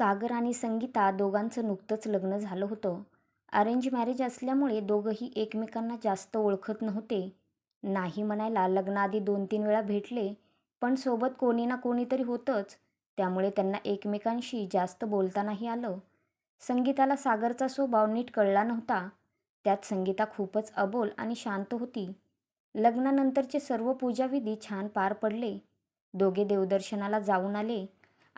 सागर आणि संगीता दोघांचं नुकतंच लग्न झालं होतं. अरेंज मॅरेज असल्यामुळे दोघंही एकमेकांना जास्त ओळखत नव्हते. नाही म्हणायला लग्नाआधी दोन तीन वेळा भेटले पण सोबत कोणी ना कोणीतरी होतंच. त्यामुळे त्यांना एकमेकांशी जास्त बोलतानाही आलं. संगीताला सागरचा स्वभाव नीट कळला नव्हता. त्यात संगीता खूपच अबोल आणि शांत होती. लग्नानंतरचे सर्व पूजाविधी छान पार पडले. दोघे देवदर्शनाला जाऊन आले.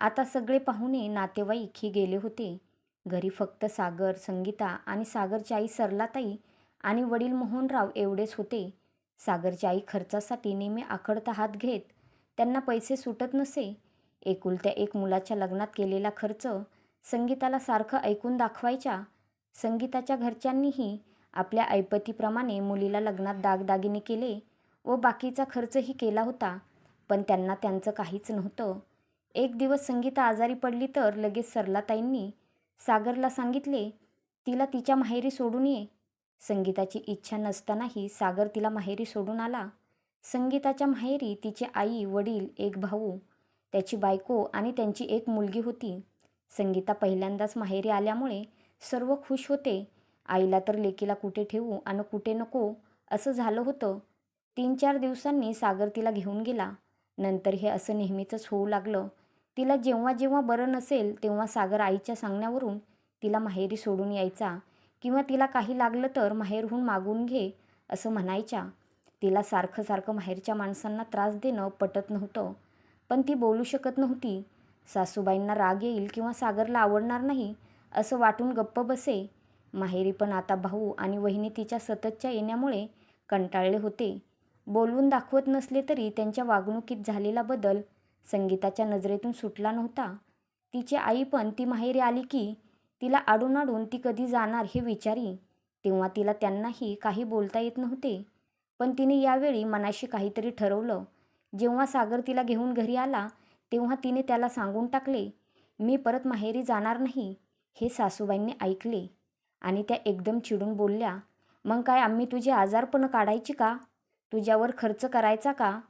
आता सगळे पाहुणे नातेवाईक ही गेले होते. घरी फक्त सागर संगीता आणि सागरची आई सरलाताई आणि वडील मोहनराव एवढेच होते. सागरची आई खर्चासाठी नेहमी आखडता हात घेत त्यांना पैसे सुटत नसे. एकुलत्या एक मुलाच्या लग्नात केलेला खर्च संगीताला सारखं ऐकून दाखवायच्या. संगीताच्या घरच्यांनीही आपल्या ऐपतीप्रमाणे मुलीला लग्नात दागदागिने केले व बाकीचा खर्चही केला होता. पण त्यांना त्यांचं काहीच नव्हतं. एक दिवस संगीता आजारी पडली तर लगेच सरलाताईंनी सागरला सांगितले तिला तिच्या माहेरी सोडून ये. संगीताची इच्छा नसतानाही सागर तिला माहेरी सोडून आला. संगीताच्या माहेरी तिचे आई वडील एक भाऊ त्याची बायको आणि त्यांची एक मुलगी होती. संगीता पहिल्यांदाच माहेरी आल्यामुळे सर्व खुश होते. आईला तर लेकीला कुठे ठेवू आणि कुठे नको असं झालं होतं. तीन चार दिवसांनी सागर तिला घेऊन गेला. नंतर हे असं नेहमीचंच होऊ लागलं. तिला जेव्हा जेव्हा बरं नसेल तेव्हा सागर आईच्या सांगण्यावरून तिला माहेरी सोडून यायचा. किंवा तिला काही लागलं तर माहेरहून मागून घे असं म्हणायच्या. तिला सारखं सारखं माहेरच्या माणसांना त्रास देणं पटत नव्हतं. पण ती बोलू शकत नव्हती. सासूबाईंना राग येईल किंवा सागरला आवडणार नाही असं वाटून गप्प बसे. माहेरी पण आता भाऊ आणि वहिनी तिच्या सततच्या येण्यामुळे कंटाळले होते. बोलवून दाखवत नसले तरी त्यांच्या वागणुकीत झालेला बदल संगीताच्या नजरेतून सुटला नव्हता. तिची आई पण ती माहेरी आली की तिला आडून आडून ती कधी जाणार हे विचारी. तेव्हा तिला त्यांनाही काही बोलता येत नव्हते. पण तिने यावेळी मनाशी काहीतरी ठरवलं. जेव्हा सागर तिला घेऊन घरी आला तेव्हा तिने त्याला सांगून टाकले मी परत माहेरी जाणार नाही हे सासूबाईंनी ऐकले. आणि त्या एकदम चिडून बोलल्या मग काय आम्ही तुझे आजारपणं काढायची का? तुझ्यावर खर्च करायचा का?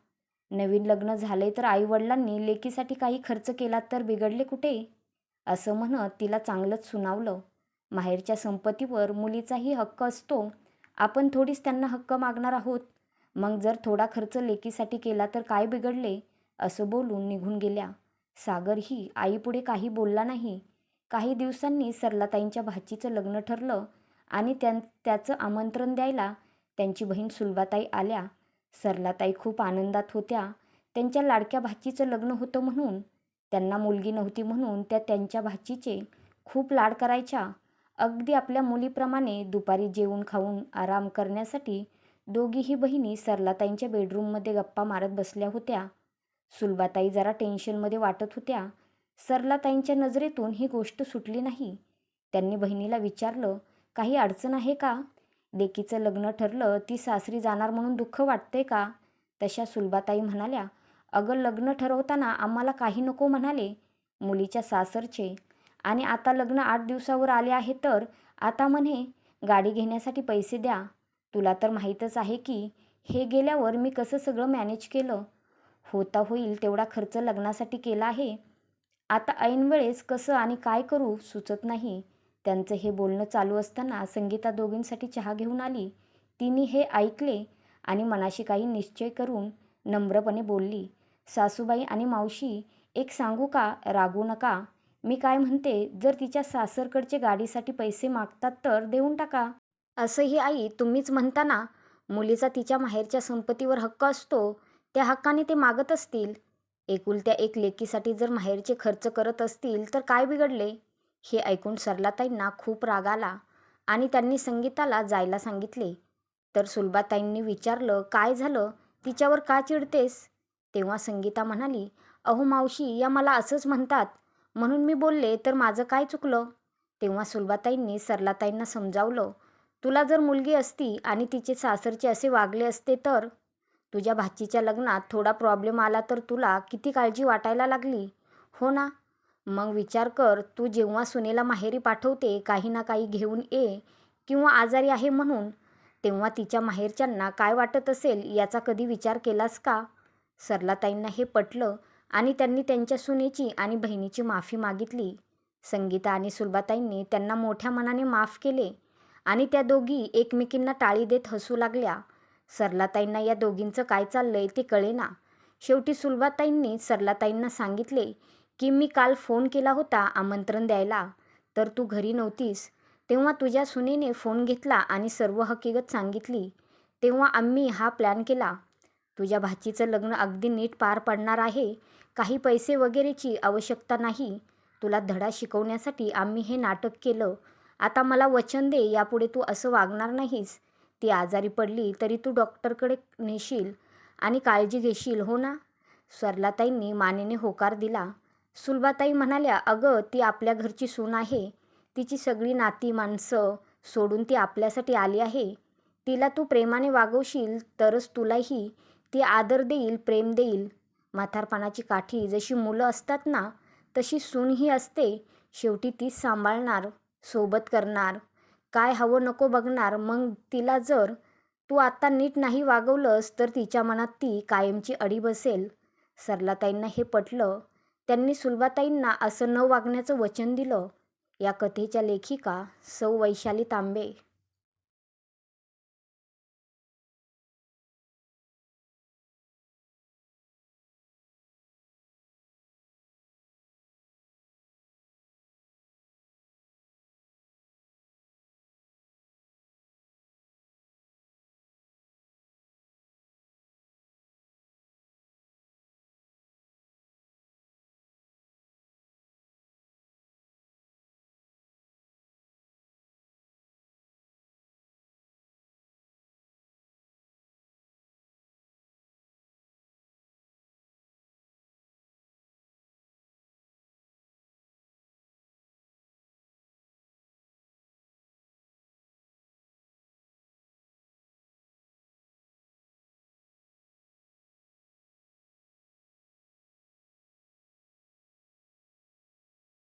नवीन लग्न झाले तर आईवडिलांनी लेकीसाठी काही खर्च केला तर बिघडले कुठे? असं म्हणत तिला चांगलंच सुनावलं. माहेरच्या संपत्तीवर मुलीचाही हक्क असतो. आपण थोडीच त्यांना हक्क मागणार आहोत. मग जर थोडा खर्च लेकीसाठी केला तर काय बिघडले? असं बोलून निघून गेल्या. सागरही आईपुढे काही बोलला नाही. काही दिवसांनी सरलाताईंच्या भाचीचं लग्न ठरलं आणि त्यां त्याचं आमंत्रण द्यायला त्यांची बहीण सुलभाताई आल्या. सरलाताई खूप आनंदात होत्या. त्यांच्या लाडक्या भाचीचं लग्न होतं म्हणून त्यांना मुलगी नव्हती म्हणून त्या त्यांच्या भाचीचे खूप लाड करायच्या. अगदी आपल्या मुलीप्रमाणे दुपारी जेवून खाऊन आराम करण्यासाठी दोघीही बहिणी सरलाताईंच्या बेडरूममध्ये गप्पा मारत बसल्या होत्या. सुलभाताई जरा टेन्शनमध्ये वाटत होत्या. सरलाताईंच्या नजरेतून ही गोष्ट सुटली नाही. त्यांनी बहिणीला विचारलं काही अडचण आहे का? लेकीचं लग्न ठरलं ती सासरी जाणार म्हणून दुःख वाटते का? तशा सुलभाताई म्हणाल्या अगं लग्न ठरवताना आम्हाला काही नको म्हणाले मुलीच्या सासरचे. आणि आता लग्न आठ दिवसावर आले आहे तर आता म्हणे गाडी घेण्यासाठी पैसे द्या. तुला तर माहीतच आहे की हे गेल्यावर मी कसं सगळं मॅनेज केलं? होता होईल तेवढा खर्च लग्नासाठी केला आहे. आता ऐन वेळेस कसं आणि काय करू सुचत नाही. त्यांचं हे बोलणं चालू असताना संगीता दोघींसाठी चहा घेऊन आली. तिने हे ऐकले आणि मनाशी काही निश्चय करून नम्रपणे बोलली सासूबाई आणि मावशी एक सांगू का? रागू नका. मी काय म्हणते जर तिच्या सासरकडचे गाडीसाठी पैसे मागतात तर देऊन टाका. असंही आई तुम्हीच म्हणताना मुलीचा तिच्या माहेरच्या संपत्तीवर हक्क असतो. त्या हक्काने ते मागत असतील. एकुलत्या एक लेकीसाठी जर माहेरचे खर्च करत असतील तर काय बिघडले? हे ऐकून सरलाताईंना खूप राग आला आणि त्यांनी संगीताला जायला सांगितले. तर सुलभाताईंनी विचारलं काय झालं? तिच्यावर का चिडतेस? तेव्हा संगीता म्हणाली अहो मावशी या मला असंच म्हणतात. म्हणून मी बोलले तर माझं काय चुकलं? तेव्हा सुलभाताईंनी सरलाताईंना समजावलं तुला जर मुलगी असती आणि तिचे सासरचे असे वागले असते तर? तुझ्या भाचीच्या लग्नात थोडा प्रॉब्लेम आला तर तुला किती काळजी वाटायला लागली? हो ना मग विचार कर तू जेव्हा सुनेला माहेरी पाठवते काही ना काही घेऊन ये किंवा आजारी आहे म्हणून तेव्हा तिच्या माहेरच्यांना काय वाटत असेल याचा कधी विचार केलास का? सरलाताईंना हे पटलं आणि त्यांनी त्यांच्या सुनेची आणि बहिणीची माफी मागितली. संगीता आणि सुलभाताईंनी त्यांना मोठ्या मनाने माफ केले आणि त्या दोघी एकमेकींना टाळी देत हसू लागल्या. सरलाताईंना या दोघींचं काय चाललंय ते कळेना. शेवटी सुलभाताईंनी सरलाताईंना सांगितले की मी काल फोन केला होता आमंत्रण द्यायला तर तू घरी नव्हतीस. तेव्हा तुझ्या सुनेने फोन घेतला आणि सर्व हकीकत सांगितली. तेव्हा आम्ही हा प्लॅन केला. तुझ्या भाचीचं लग्न अगदी नीट पार पडणार आहे. काही पैसे वगैरेची आवश्यकता नाही. तुला धडा शिकवण्यासाठी आम्ही हे नाटक केलं. आता मला वचन दे यापुढे तू असं वागणार नाहीस. ती आजारी पडली तरी तू डॉक्टरकडे नेशील आणि काळजी घेशील हो ना? सरलाताईंनी मानेने होकार दिला. सुलभाताई म्हणाल्या अगं ती आपल्या घरची सून आहे. तिची सगळी नाती माणसं सोडून ती आपल्यासाठी आली आहे. तिला तू प्रेमाने वागवशील तरच तुलाही ती आदर देईल प्रेम देईल. म्हातारपणाची काठी जशी मुलं असतात ना तशी सूनही असते. शेवटी ती सांभाळणार सोबत करणार. काय हवं नको बघणार. मग तिला जर तू आत्ता नीट नाही वागवलंस तर तिच्या मनात ती कायमची अडी बसेल. सरलाताईंना हे पटलं. त्यांनी सुलभाताईंना असं न वागण्याचं वचन दिलं. या कथेच्या लेखिका सौ वैशाली तांबे.